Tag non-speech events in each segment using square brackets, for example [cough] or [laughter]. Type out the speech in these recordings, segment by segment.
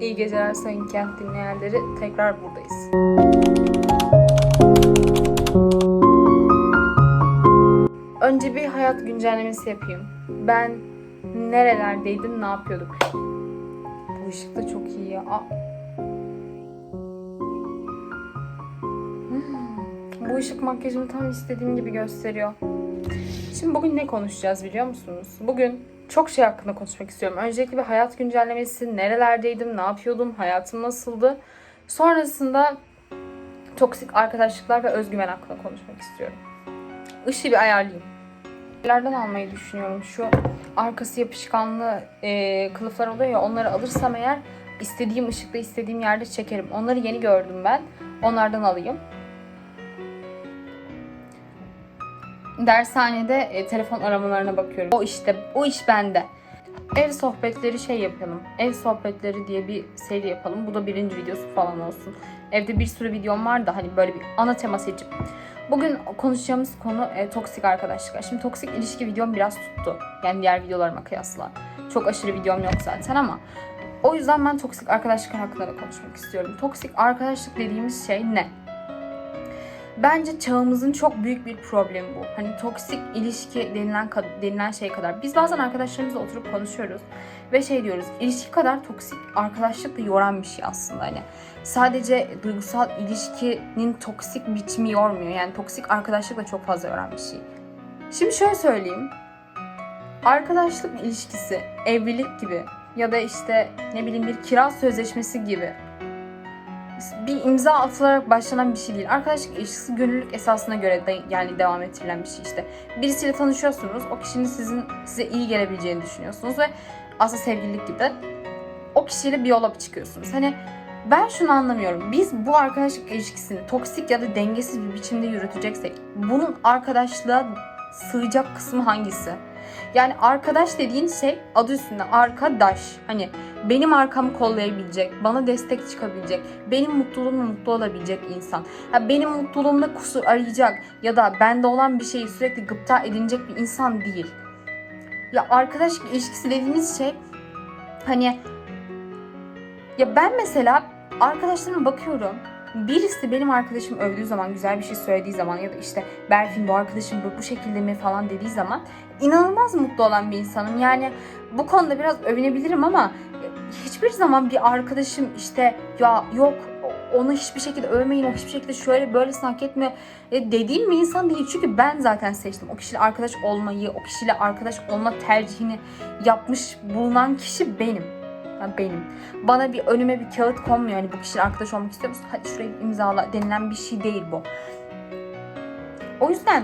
İyi geceler sayın kent dinleyenleri. Tekrar buradayız. Önce bir hayat güncellemesi yapayım. Ben nerelerdeydim, ne yapıyorduk? Bu ışık da çok iyi ya. Aa. Hmm, Bu ışık makyajımı tam istediğim gibi gösteriyor. Şimdi bugün ne konuşacağız biliyor musunuz? Bugün çok şey hakkında konuşmak istiyorum. Öncelikle bir hayat güncellemesi, nerelerdeydim, ne yapıyordum, hayatım nasıldı. Sonrasında toksik arkadaşlıklar ve özgüven hakkında konuşmak istiyorum. Işığı bir ayarlayayım. Nereden almayı düşünüyorum? Şu arkası yapışkanlı e, kılıflar oluyor ya onları alırsam eğer istediğim ışıkta istediğim yerde çekerim. Onları yeni gördüm ben. Onlardan alayım. Dershanede e, telefon aramalarına bakıyorum. O işte, o iş bende. Ev sohbetleri şey yapalım. Ev sohbetleri diye bir seri yapalım. Bu da birinci videosu falan olsun. Evde bir sürü videom var da hani böyle bir ana tema seçip. Bugün konuşacağımız konu e, toksik arkadaşlıklar. Şimdi toksik ilişki videom biraz tuttu. Yani diğer videolarıma kıyasla. Çok aşırı videom yok zaten ama o yüzden ben toksik arkadaşlıklar hakkında da konuşmak istiyorum. Toksik arkadaşlık dediğimiz şey ne? Bence çağımızın çok büyük bir problemi bu. Hani toksik ilişki denilen denilen şey kadar. Biz bazen arkadaşlarımızla oturup konuşuyoruz ve şey diyoruz. İlişki kadar toksik arkadaşlık da yoran bir şey aslında. Hani sadece duygusal ilişkinin toksik biçimi yormuyor. Yani toksik arkadaşlık da çok fazla yoran bir şey. Şimdi şöyle söyleyeyim. Arkadaşlık ilişkisi evlilik gibi ya da işte ne bileyim bir kira sözleşmesi gibi bir imza atılarak başlanan bir şey değil. Arkadaşlık ilişkisi gönüllülük esasına göre de, yani devam ettirilen bir şey işte. Birisiyle tanışıyorsunuz. O kişinin sizin size iyi gelebileceğini düşünüyorsunuz ve aslında sevgililik gibi o kişiyle bir yola çıkıyorsunuz. Hani ben şunu anlamıyorum. Biz bu arkadaşlık ilişkisini toksik ya da dengesiz bir biçimde yürüteceksek bunun arkadaşlığa sığacak kısmı hangisi? Yani arkadaş dediğin şey adı üstünde arkadaş. Hani benim arkamı kollayabilecek, bana destek çıkabilecek, benim mutluluğumla mutlu olabilecek insan. Ha, benim mutluluğumda kusur arayacak ya da bende olan bir şeyi sürekli gıpta edinecek bir insan değil. Ya arkadaşlık ilişkisi dediğimiz şey hani ya ben mesela arkadaşlarıma bakıyorum. Birisi benim arkadaşım övdüğü zaman, güzel bir şey söylediği zaman ya da işte Berfin bu arkadaşım bu, bu şekilde mi falan dediği zaman inanılmaz mutlu olan bir insanım. Yani bu konuda biraz övünebilirim ama hiçbir zaman bir arkadaşım işte ya yok onu hiçbir şekilde övmeyin, o hiçbir şekilde şöyle böyle hak etme e, dediğim bir insan değil. Çünkü ben zaten seçtim. O kişiyle arkadaş olmayı, o kişiyle arkadaş olma tercihini yapmış bulunan kişi benim. Yani benim. Bana bir önüme bir kağıt konmuyor. Hani bu kişiyle arkadaş olmak istiyor musun? Hadi şurayı imzala denilen bir şey değil bu. O yüzden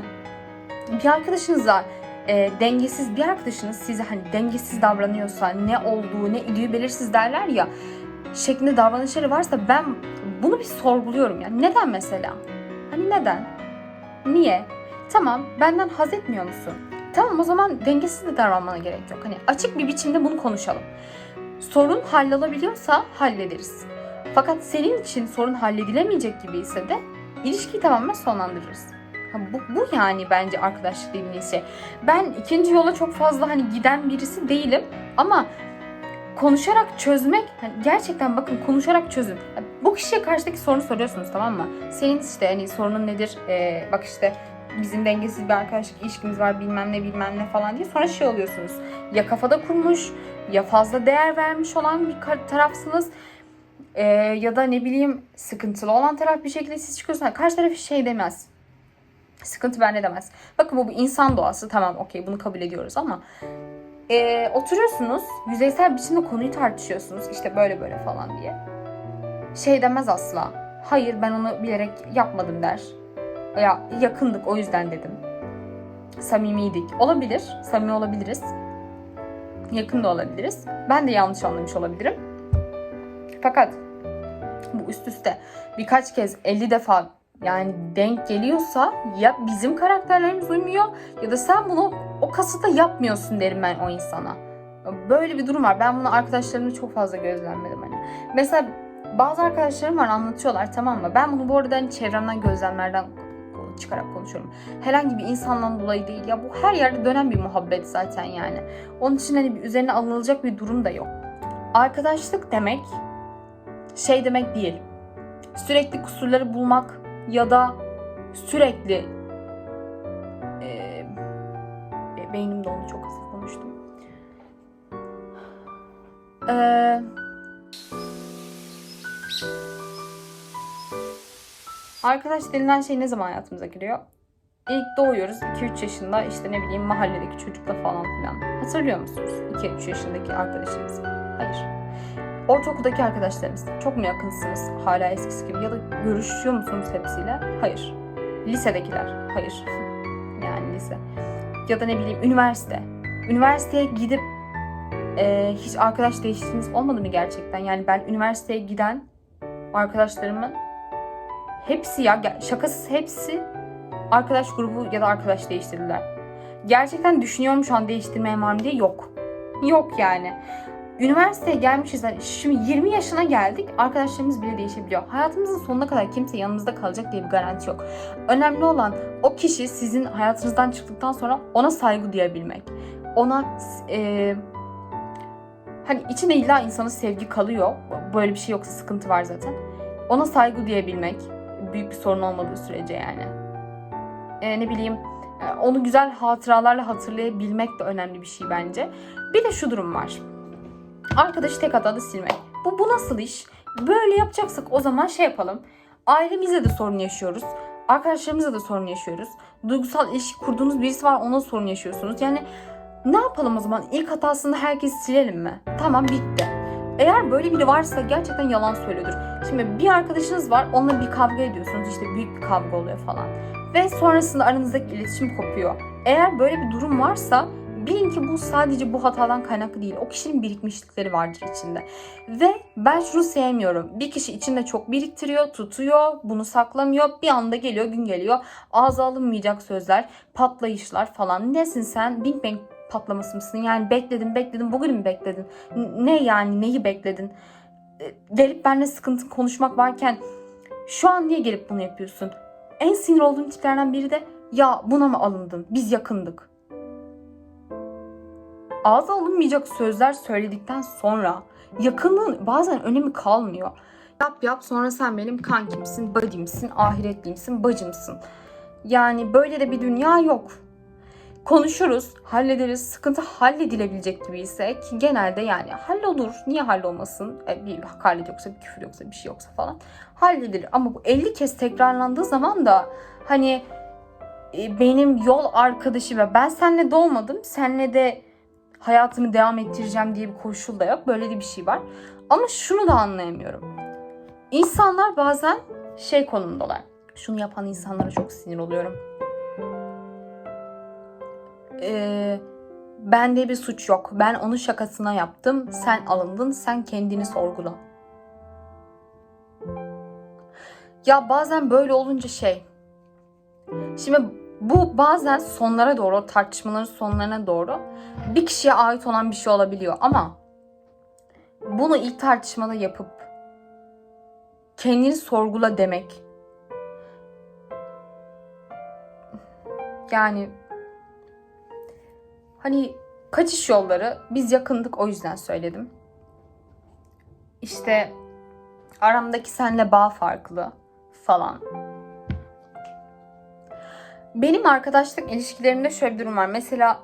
bir arkadaşınıza e, dengesiz bir arkadaşınız size hani dengesiz davranıyorsa ne olduğu ne idüğü belirsiz derler ya şeklinde davranışları varsa ben bunu bir sorguluyorum yani neden mesela? Hani neden? Niye? Tamam benden haz etmiyor musun? Tamam o zaman dengesiz de davranmana gerek yok. Hani açık bir biçimde bunu konuşalım. Sorun hallolabiliyorsa hallederiz. Fakat senin için sorun halledilemeyecek gibi ise de ilişkiyi tamamen sonlandırırız. Ha, bu, bu yani bence arkadaşlık dediğimiz şey. Ben ikinci yola çok fazla hani giden birisi değilim ama konuşarak çözmek hani gerçekten bakın konuşarak çözün. Bu kişiye karşıdaki sorunu soruyorsunuz tamam mı? Senin işte hani sorunun nedir? Ee, bak işte bizim dengesiz bir arkadaşlık ilişkimiz var bilmem ne bilmem ne falan diye sonra şey oluyorsunuz. Ya kafada kurmuş ya fazla değer vermiş olan bir tarafsınız. Ee, ya da ne bileyim sıkıntılı olan taraf bir şekilde siz çıkıyorsunuz. Karşı taraf hiç şey demez. Sıkıntı bende demez. Bakın bu bir insan doğası. Tamam okey bunu kabul ediyoruz ama e, oturuyorsunuz yüzeysel biçimde konuyu tartışıyorsunuz. işte böyle böyle falan diye. Şey demez asla. Hayır ben onu bilerek yapmadım der. Ya yakındık o yüzden dedim. Samimiydik. Olabilir. Samimi olabiliriz. Yakın da olabiliriz. Ben de yanlış anlamış olabilirim. Fakat bu üst üste birkaç kez 50 defa yani denk geliyorsa ya bizim karakterlerimiz uymuyor ya da sen bunu o kasıta yapmıyorsun derim ben o insana. Böyle bir durum var. Ben bunu arkadaşlarımda çok fazla gözlemledim hani. Mesela bazı arkadaşlarım var anlatıyorlar tamam mı? Ben bunu bu arada hani çevremden gözlemlerden çıkarak konuşuyorum. Herhangi bir insandan dolayı değil. Ya bu her yerde dönen bir muhabbet zaten yani. Onun için hani üzerine alınılacak bir durum da yok. arkadaşlık demek şey demek değil. Sürekli kusurları bulmak ya da sürekli be- beynim dondu çok hızlı konuştum. Eee Arkadaş denilen şey ne zaman hayatımıza giriyor? İlk doğuyoruz 2-3 yaşında işte ne bileyim mahalledeki çocukla falan filan. Hatırlıyor musunuz 2-3 yaşındaki arkadaşınızı? Hayır. Ortaokuldaki arkadaşlarınız çok mu yakınsınız hala eskisi gibi ya da görüşüyor musunuz hepsiyle? Hayır. Lisedekiler? Hayır. [laughs] yani lise. Ya da ne bileyim üniversite. Üniversiteye gidip e, hiç arkadaş değiştiğiniz olmadı mı gerçekten? Yani ben üniversiteye giden arkadaşlarımın hepsi ya şakasız hepsi arkadaş grubu ya da arkadaş değiştirdiler. Gerçekten düşünüyorum şu an değiştirmeye var mı diye yok. Yok yani. Üniversiteye gelmişiz. hani Şimdi 20 yaşına geldik. Arkadaşlarımız bile değişebiliyor. Hayatımızın sonuna kadar kimse yanımızda kalacak diye bir garanti yok. Önemli olan o kişi sizin hayatınızdan çıktıktan sonra ona saygı duyabilmek. Ona e, hani içinde illa insanın sevgi kalıyor. Böyle bir şey yoksa sıkıntı var zaten. Ona saygı duyabilmek. Büyük bir sorun olmadığı sürece yani. E, ne bileyim e, onu güzel hatıralarla hatırlayabilmek de önemli bir şey bence. Bir de şu durum var. Arkadaşı tek hatada silmek. Bu, bu nasıl iş? Böyle yapacaksak o zaman şey yapalım. Ailemizle de sorun yaşıyoruz. Arkadaşlarımızla da sorun yaşıyoruz. Duygusal ilişki kurduğunuz birisi var ona sorun yaşıyorsunuz. Yani ne yapalım o zaman? İlk hatasında herkesi silelim mi? Tamam bitti. Eğer böyle biri varsa gerçekten yalan söylüyordur. Şimdi bir arkadaşınız var onunla bir kavga ediyorsunuz işte büyük bir kavga oluyor falan. Ve sonrasında aranızdaki iletişim kopuyor. Eğer böyle bir durum varsa bilin ki bu sadece bu hatadan kaynaklı değil. O kişinin birikmişlikleri vardır içinde. Ve ben şunu sevmiyorum. Bir kişi içinde çok biriktiriyor, tutuyor, bunu saklamıyor. Bir anda geliyor, gün geliyor. Ağza alınmayacak sözler, patlayışlar falan. Nesin sen? Big Bang patlaması mısın? Yani bekledin, bekledin. Bugün mü bekledin? Ne yani? Neyi bekledin? E, Gelip benimle sıkıntı konuşmak varken şu an niye gelip bunu yapıyorsun? En sinir olduğum tiplerden biri de ya buna mı alındın? Biz yakındık. Ağza alınmayacak sözler söyledikten sonra yakınlığın bazen önemi kalmıyor. Yap yap sonra sen benim kankimsin, buddy'msin, ahiretliyimsin, bacımsın. Yani böyle de bir dünya yok. Konuşuruz, hallederiz, sıkıntı halledilebilecek gibi ise genelde yani hallolur. Niye hallolmasın? E, bir hakaret yoksa, bir küfür yoksa, bir şey yoksa falan halledilir. Ama bu 50 kez tekrarlandığı zaman da hani e, benim yol arkadaşı ve ben seninle doğmadım, seninle de hayatımı devam ettireceğim diye bir koşul da yok. Böyle de bir şey var. Ama şunu da anlayamıyorum. İnsanlar bazen şey konumdalar. Şunu yapan insanlara çok sinir oluyorum. Ee, bende bir suç yok. Ben onun şakasına yaptım. Sen alındın. Sen kendini sorgula. Ya bazen böyle olunca şey. Şimdi bu bazen sonlara doğru, tartışmaların sonlarına doğru bir kişiye ait olan bir şey olabiliyor ama bunu ilk tartışmada yapıp kendini sorgula demek yani hani kaçış yolları biz yakındık o yüzden söyledim. İşte aramdaki senle bağ farklı falan. Benim arkadaşlık ilişkilerimde şöyle bir durum var. Mesela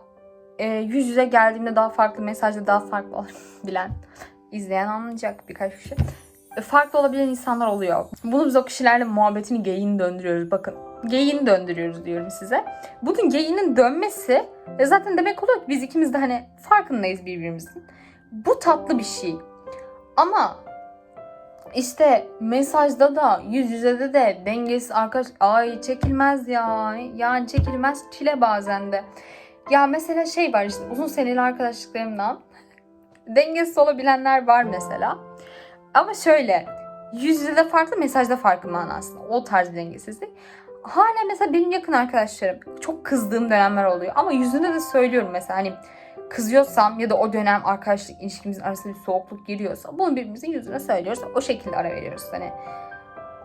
e, yüz yüze geldiğimde daha farklı, mesajda daha farklı olabilen, [laughs] izleyen anlayacak birkaç kişi. E, farklı olabilen insanlar oluyor. Bunu biz o kişilerle muhabbetini, geyiğini döndürüyoruz. Bakın, geyiğini döndürüyoruz diyorum size. Bunun geyiğinin dönmesi e, zaten demek oluyor ki biz ikimiz de hani farkındayız birbirimizin. Bu tatlı bir şey. Ama işte mesajda da yüz yüzede de dengesiz arkadaş ay çekilmez ya yani çekilmez çile bazen de. Ya mesela şey var işte uzun seneli arkadaşlıklarımdan [laughs] dengesiz olabilenler var mesela. Ama şöyle yüz yüze de farklı mesajda farklı manasında o tarz dengesizlik. Hala mesela benim yakın arkadaşlarım çok kızdığım dönemler oluyor ama yüzünde de söylüyorum mesela hani kızıyorsam ya da o dönem arkadaşlık ilişkimizin arasında bir soğukluk giriyorsa bunu birbirimizin yüzüne söylüyoruz. O şekilde ara veriyoruz hani.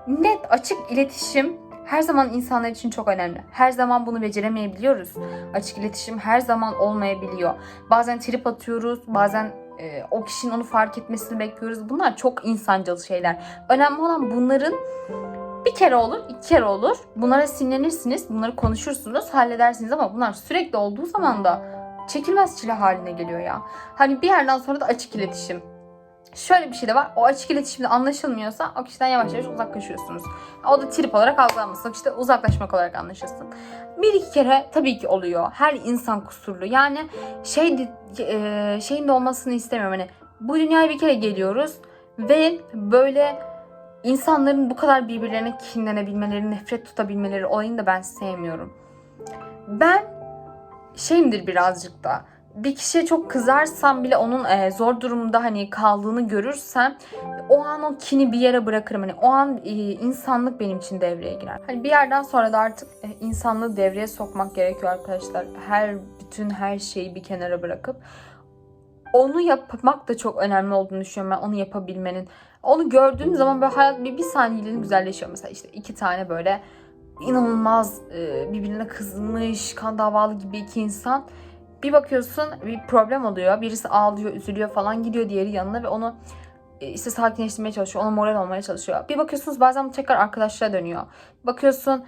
Net açık iletişim her zaman insanlar için çok önemli. Her zaman bunu beceremeyebiliyoruz. Açık iletişim her zaman olmayabiliyor. Bazen trip atıyoruz, bazen e, o kişinin onu fark etmesini bekliyoruz. Bunlar çok insancıl şeyler. Önemli olan bunların bir kere olur, iki kere olur. Bunlara sinirlenirsiniz, bunları konuşursunuz, halledersiniz ama bunlar sürekli olduğu zaman da çekilmez çile haline geliyor ya. Hani bir yerden sonra da açık iletişim. Şöyle bir şey de var. O açık iletişimde anlaşılmıyorsa o kişiden yavaş yavaş uzaklaşıyorsunuz. O da trip olarak algılanmasın. İşte uzaklaşmak olarak anlaşılsın. Bir iki kere tabii ki oluyor. Her insan kusurlu. Yani şey e, şeyin de olmasını istemiyorum. Hani bu dünyaya bir kere geliyoruz ve böyle insanların bu kadar birbirlerine kinlenebilmeleri, nefret tutabilmeleri olayını da ben sevmiyorum. Ben şeyimdir birazcık da. Bir kişiye çok kızarsam bile onun e, zor durumda hani kaldığını görürsem o an o kini bir yere bırakırım. Hani o an e, insanlık benim için devreye girer. Hani bir yerden sonra da artık e, insanlığı devreye sokmak gerekiyor arkadaşlar. Her bütün her şeyi bir kenara bırakıp onu yapmak da çok önemli olduğunu düşünüyorum ben onu yapabilmenin. Onu gördüğüm zaman böyle hayat bir, bir saniyeliğine güzelleşiyor. Mesela işte iki tane böyle inanılmaz e, birbirine kızmış, kan davalı gibi iki insan. Bir bakıyorsun bir problem oluyor. Birisi ağlıyor, üzülüyor falan gidiyor diğeri yanına ve onu e, işte sakinleştirmeye çalışıyor. Ona moral olmaya çalışıyor. Bir bakıyorsunuz bazen tekrar arkadaşlığa dönüyor. Bakıyorsun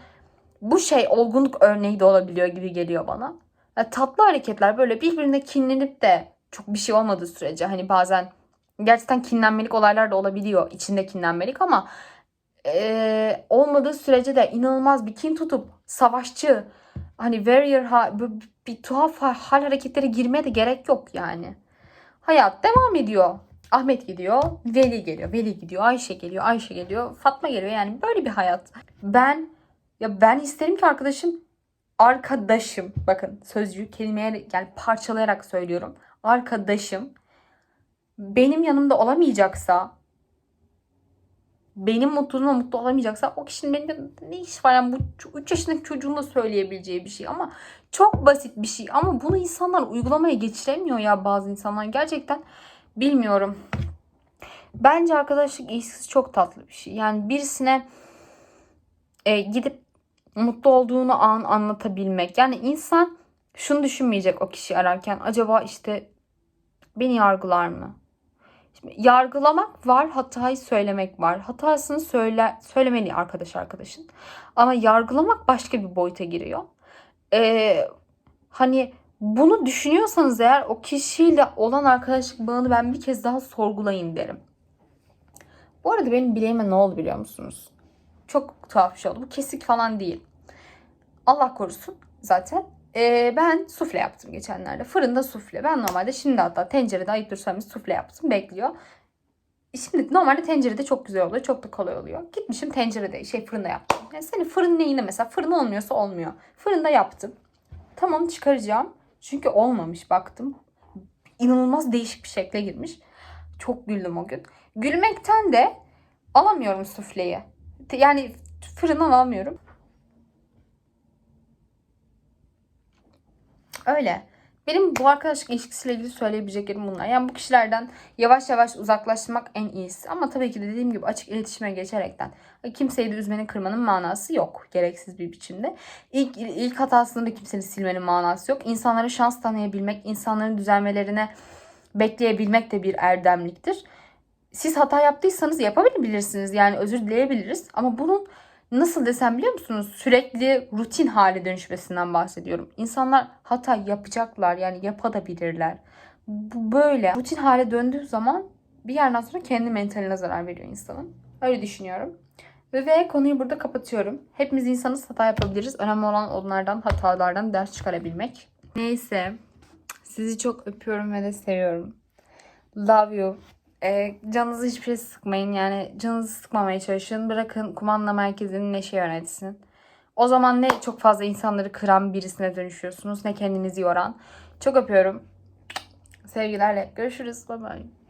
bu şey olgunluk örneği de olabiliyor gibi geliyor bana. Yani tatlı hareketler böyle birbirine kinlenip de çok bir şey olmadığı sürece hani bazen gerçekten kinlenmelik olaylar da olabiliyor. içinde kinlenmelik ama eee, olmadığı sürece de inanılmaz bir kin tutup savaşçı hani warrior ha, bir, bir tuhaf hal hareketlere girmeye de gerek yok yani. Hayat devam ediyor. Ahmet gidiyor, Veli geliyor, Veli gidiyor, Ayşe geliyor, Ayşe geliyor, Fatma geliyor. Yani böyle bir hayat. Ben ya ben isterim ki arkadaşım arkadaşım bakın sözcüğü kelimeye yani parçalayarak söylüyorum. Arkadaşım benim yanımda olamayacaksa benim mutluluğuma mutlu olamayacaksa o kişinin benimle ne iş var yani bu 3 yaşındaki çocuğun da söyleyebileceği bir şey ama çok basit bir şey ama bunu insanlar uygulamaya geçiremiyor ya bazı insanlar gerçekten bilmiyorum. Bence arkadaşlık ilişkisi çok tatlı bir şey. Yani birisine e, gidip mutlu olduğunu an anlatabilmek. Yani insan şunu düşünmeyecek o kişi ararken acaba işte beni yargılar mı? Şimdi yargılamak var, hatayı söylemek var. Hatasını söyle söylemeli arkadaş arkadaşın. Ama yargılamak başka bir boyuta giriyor. Ee, hani bunu düşünüyorsanız eğer o kişiyle olan arkadaşlık bağını ben bir kez daha sorgulayın derim. Bu arada benim bileğime ne oldu biliyor musunuz? Çok tuhaf bir şey oldu. Bu kesik falan değil. Allah korusun zaten. Ee, ben sufle yaptım geçenlerde. Fırında sufle. Ben normalde şimdi hatta tencerede ayıptır söylemesi sufle yaptım. Bekliyor. Şimdi normalde tencerede çok güzel oluyor. Çok da kolay oluyor. Gitmişim tencerede şey fırında yaptım. Yani senin fırın neyine mesela fırın olmuyorsa olmuyor. Fırında yaptım. Tamam çıkaracağım. Çünkü olmamış baktım. İnanılmaz değişik bir şekle girmiş. Çok güldüm o gün. Gülmekten de alamıyorum sufleyi. Yani fırından alamıyorum. Öyle. Benim bu arkadaşlık ilişkisiyle ilgili söyleyebileceklerim bunlar. Yani bu kişilerden yavaş yavaş uzaklaşmak en iyisi. Ama tabii ki dediğim gibi açık iletişime geçerekten. Kimseyi de üzmenin kırmanın manası yok. Gereksiz bir biçimde. İlk, ilk hatasında da kimsenin silmenin manası yok. İnsanlara şans tanıyabilmek, insanların düzelmelerine bekleyebilmek de bir erdemliktir. Siz hata yaptıysanız yapabilirsiniz. Yani özür dileyebiliriz. Ama bunun nasıl desem biliyor musunuz? Sürekli rutin hale dönüşmesinden bahsediyorum. İnsanlar hata yapacaklar yani yapabilirler. Böyle rutin hale döndüğü zaman bir yerden sonra kendi mentaline zarar veriyor insanın. Öyle düşünüyorum. Ve, ve konuyu burada kapatıyorum. Hepimiz insanız hata yapabiliriz. Önemli olan onlardan hatalardan ders çıkarabilmek. Neyse. Sizi çok öpüyorum ve de seviyorum. Love you. E, canınızı hiçbir şey sıkmayın. Yani canınızı sıkmamaya çalışın. Bırakın kumanda merkezini neşe yönetsin. O zaman ne çok fazla insanları kıran birisine dönüşüyorsunuz ne kendinizi yoran. Çok öpüyorum. Sevgilerle görüşürüz. Bye bye.